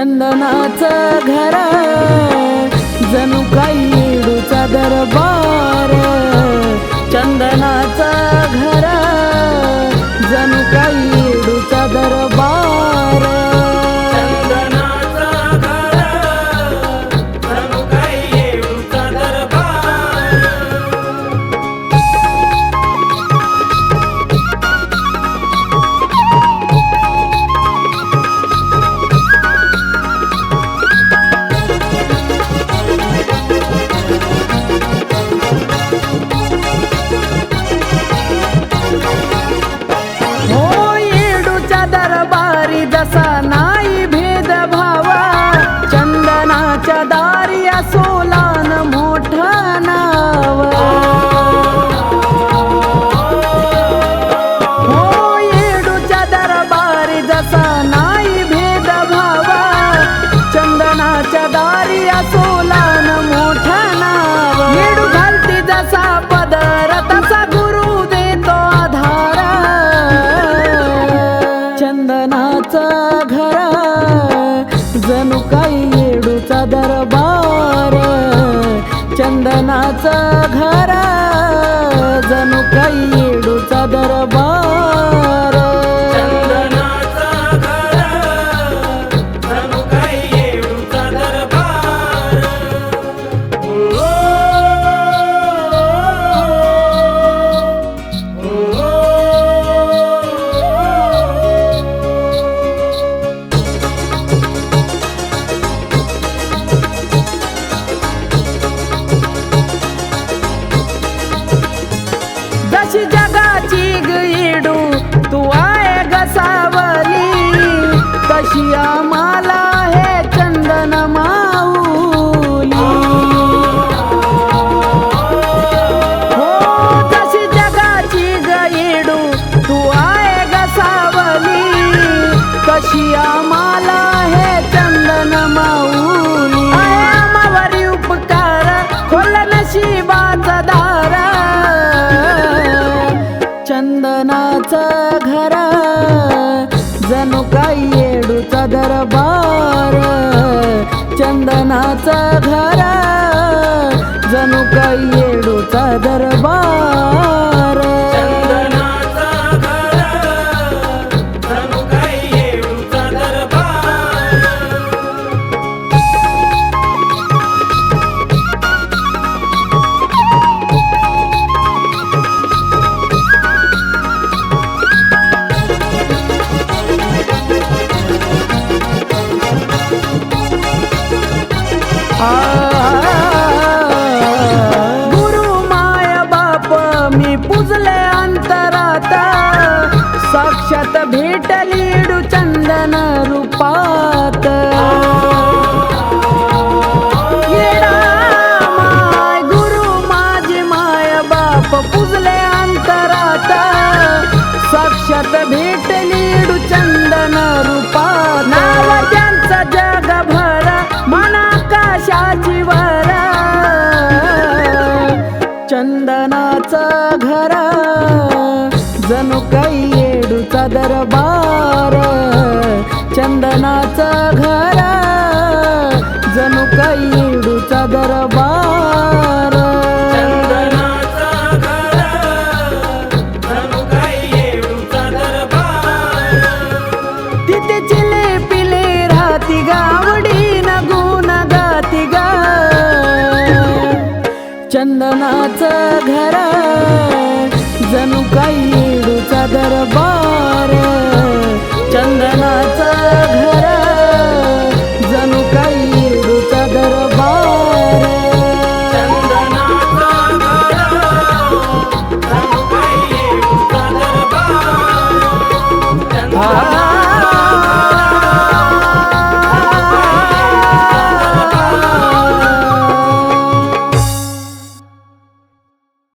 चंदनाचा घरा. घरा जणू काही दरबार. अशी जगाची गिडू तू आहे गसावली तशी आम्हाला हे चंदन माऊली. हो तशी जगाची गईडू तू आहे गसावली तशी चंदनाचा घरा जणू काही येडूचा दरबार चंदनाचा घर. Ah. दरबार. चंदनाचा घर जणू कैडूचा दरबार. तिथे गाती चंदनाचं घर जणू काही दरबार.